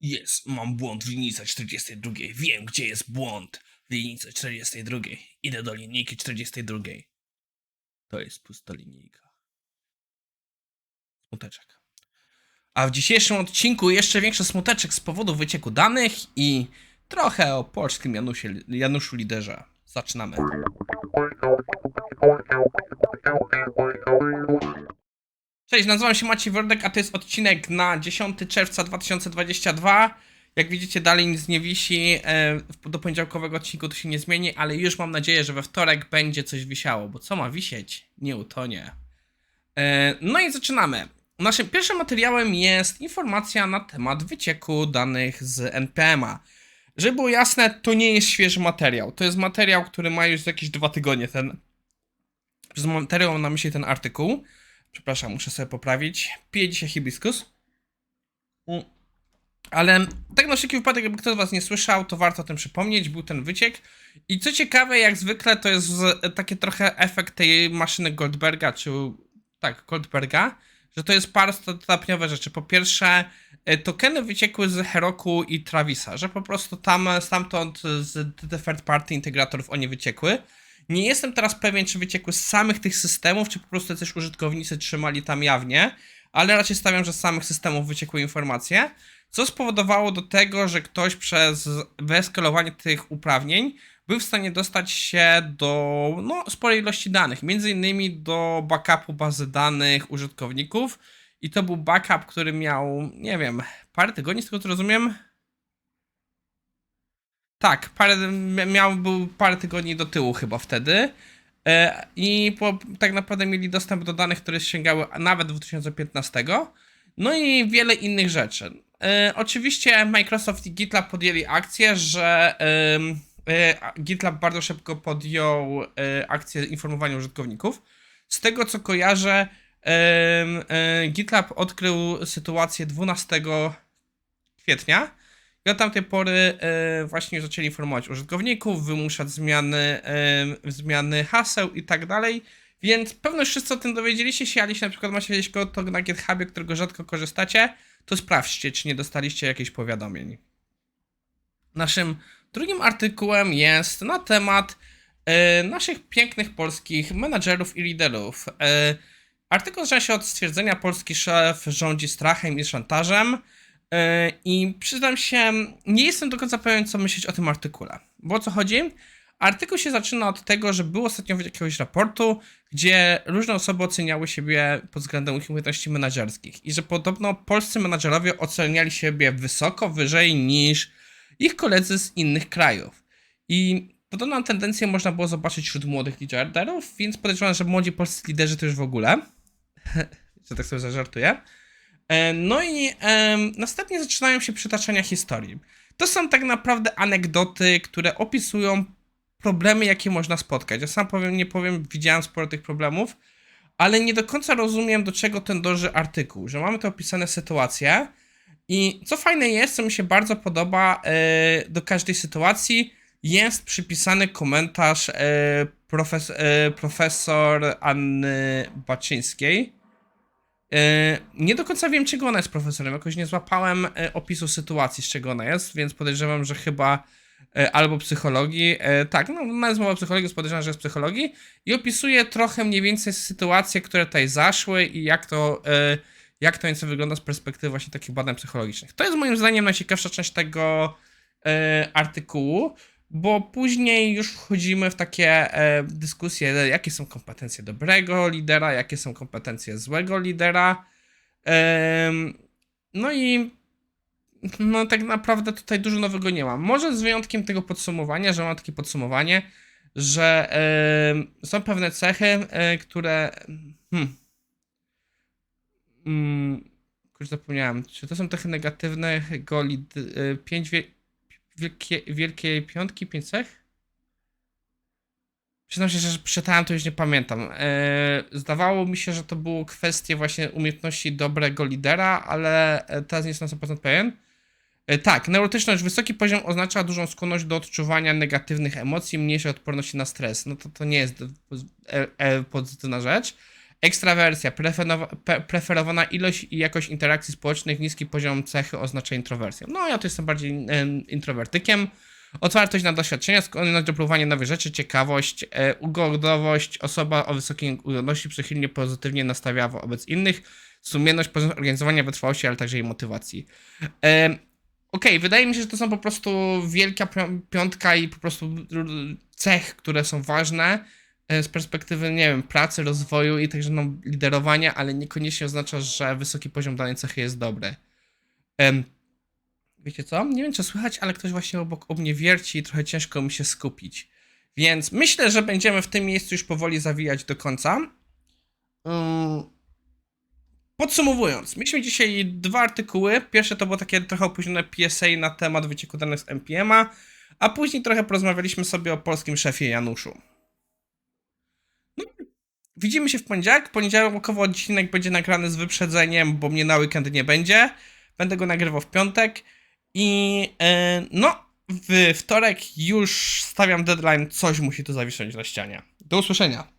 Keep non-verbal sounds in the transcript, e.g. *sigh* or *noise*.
Jest, mam błąd w linijce 42. Wiem, gdzie jest błąd w linijce 42. Idę do linijki 42. To jest pusta linijka. Smuteczek. A w dzisiejszym odcinku jeszcze większy smuteczek z powodu wycieku danych i trochę o polskim Janusie, Januszu Liderze. Zaczynamy. Cześć, nazywam się Maciej Wordek, a to jest odcinek na 10 czerwca 2022. Jak widzicie, dalej nic nie wisi. e, Do poniedziałkowego odcinku to się nie zmieni, ale już mam nadzieję, że we wtorek będzie coś wisiało, bo co ma wisieć? Nie utonie. E, No i zaczynamy. Naszym pierwszym materiałem jest informacja na temat wycieku danych z NPM-a. Żeby było jasne, to nie jest świeży materiał. To jest materiał, który ma już jakieś dwa tygodnie. Ten przez materiał mam na myśli ten artykuł. Przepraszam, muszę sobie poprawić. Piję dzisiaj hibiskus. Ale tak na wszelki wypadek, jakby ktoś z Was nie słyszał, to warto o tym przypomnieć. Był ten wyciek. I co ciekawe, jak zwykle, to jest taki trochę efekt tej maszyny Goldberga, czy tak, Goldberga, że to jest parostopniowe rzeczy. Po pierwsze, e, tokeny wyciekły z Heroku i Travisa, że po prostu tam stamtąd z third party integratorów one wyciekły. Nie jestem teraz pewien, czy wyciekły z samych tych systemów, czy po prostu też użytkownicy trzymali tam jawnie, ale raczej stawiam, że z samych systemów wyciekły informacje, co spowodowało do tego, że ktoś przez wyeskalowanie tych uprawnień był w stanie dostać się do no, sporej ilości danych, między innymi do backupu bazy danych użytkowników. I to był backup, który miał, nie wiem, parę tygodni, z tego co rozumiem, tak, parę, miał, był parę tygodni do tyłu chyba wtedy. E, I po, tak naprawdę mieli dostęp do danych, które sięgały nawet 2015. No i wiele innych rzeczy. E, oczywiście Microsoft i GitLab podjęli akcję, że e, GitLab bardzo szybko podjął akcję informowania użytkowników. Z tego co kojarzę, GitLab odkrył sytuację 12 kwietnia. Od tamtej pory e, właśnie zaczęli informować użytkowników, wymuszać zmiany, e, zmiany haseł i tak dalej. Więc pewno wszyscy o tym dowiedzieliście się, ale jeśli na przykład macie jakieś konto na GitHubie, którego rzadko korzystacie, to sprawdźcie, czy nie dostaliście jakichś powiadomień. Naszym drugim artykułem jest na temat e, naszych pięknych polskich menadżerów i liderów. E, artykuł zaczyna się od stwierdzenia, polski szef rządzi strachem i szantażem. Yy, I przyznam się, nie jestem do końca pewien, co myśleć o tym artykule. Bo o co chodzi? Artykuł się zaczyna od tego, że był ostatnio jakiegoś raportu, gdzie różne osoby oceniały siebie pod względem ich umiejętności menedżerskich. I że podobno polscy menedżerowie oceniali siebie wysoko, wyżej niż ich koledzy z innych krajów. I podobną tendencję można było zobaczyć wśród młodych liderów, więc podejrzewam, że młodzi polscy liderzy to już w ogóle. *laughs* że tak sobie zażartuję. E, No i następnie zaczynają się przytaczania historii. To są tak naprawdę anegdoty, które opisują problemy, jakie można spotkać. Ja sam powiem, nie powiem, widziałem sporo tych problemów, ale nie do końca rozumiem, do czego ten dąży artykuł, że mamy te opisane sytuacje i co fajne jest, co mi się bardzo podoba, e, do każdej sytuacji jest przypisany komentarz e, profes, profesor Anny Baczyńskiej. E, Nie do końca wiem, czego ona jest profesorem. Jakoś nie złapałem e, opisu sytuacji, z czego ona jest, więc podejrzewam, że chyba e, albo psychologii. Tak, no, ona jest mowa o psychologii, więc podejrzewam, że jest psychologii. I opisuje trochę mniej więcej sytuacje, które tutaj zaszły i jak to, jak to nieco wygląda z perspektywy właśnie takich badań psychologicznych. To jest moim zdaniem najciekawsza część tego artykułu, bo później już wchodzimy w takie e, dyskusje, jakie są kompetencje dobrego lidera, jakie są kompetencje złego lidera. Em, no i no tak naprawdę tutaj dużo nowego nie ma. Może z wyjątkiem tego podsumowania, że mam takie podsumowanie, że em, są pewne cechy, e, które. Hmm, mm, już zapomniałem. Czy to są cechy negatywne? Goli, e, pięć wie, wielkie, wielkiej piątki, pięć cech? Przyznam się, że przeczytałem to już nie pamiętam. E, zdawało mi się, że to było kwestie właśnie umiejętności dobrego lidera, ale e, teraz nie jestem na 100% pewien. E, tak, neurotyczność, wysoki poziom oznacza dużą skłonność do odczuwania negatywnych emocji, mniejszej odporności na stres. No to to nie jest pozytywna rzecz. Ekstrawersja, preferowana ilość i jakość interakcji społecznych, niski poziom cechy oznacza introwersję. No ja to jestem bardziej em, introwertykiem. Otwartość na doświadczenia, skłonność do próbowania nowych rzeczy, ciekawość, e, ugodowość, osoba o wysokiej ugodności przychylnie pozytywnie nastawiała wobec innych, sumienność, poziom organizowania, wytrwałości, ale także i motywacji. Em, Okej, wydaje mi się, że to są po prostu wielka pi- piątka i po prostu cech, które są ważne e, z perspektywy, nie wiem, pracy, rozwoju i także no, liderowania, ale niekoniecznie oznacza, że wysoki poziom danej cechy jest dobry. Wiecie co? Nie wiem, czy słychać, ale ktoś właśnie obok u mnie wierci i trochę ciężko mi się skupić. Więc myślę, że będziemy w tym miejscu już powoli zawijać do końca. Ym, Podsumowując, mieliśmy dzisiaj dwa artykuły. Pierwsze to było takie trochę opóźnione PSA na temat wycieku danych z NPM-a, a później trochę porozmawialiśmy sobie o polskim szefie Januszu. Widzimy się w poniedziałek. Poniedziałkowo odcinek będzie nagrany z wyprzedzeniem, bo mnie na weekend nie będzie. Będę go nagrywał w piątek. I e, no, w wtorek już stawiam deadline, coś musi tu zawisnąć na ścianie. Do usłyszenia.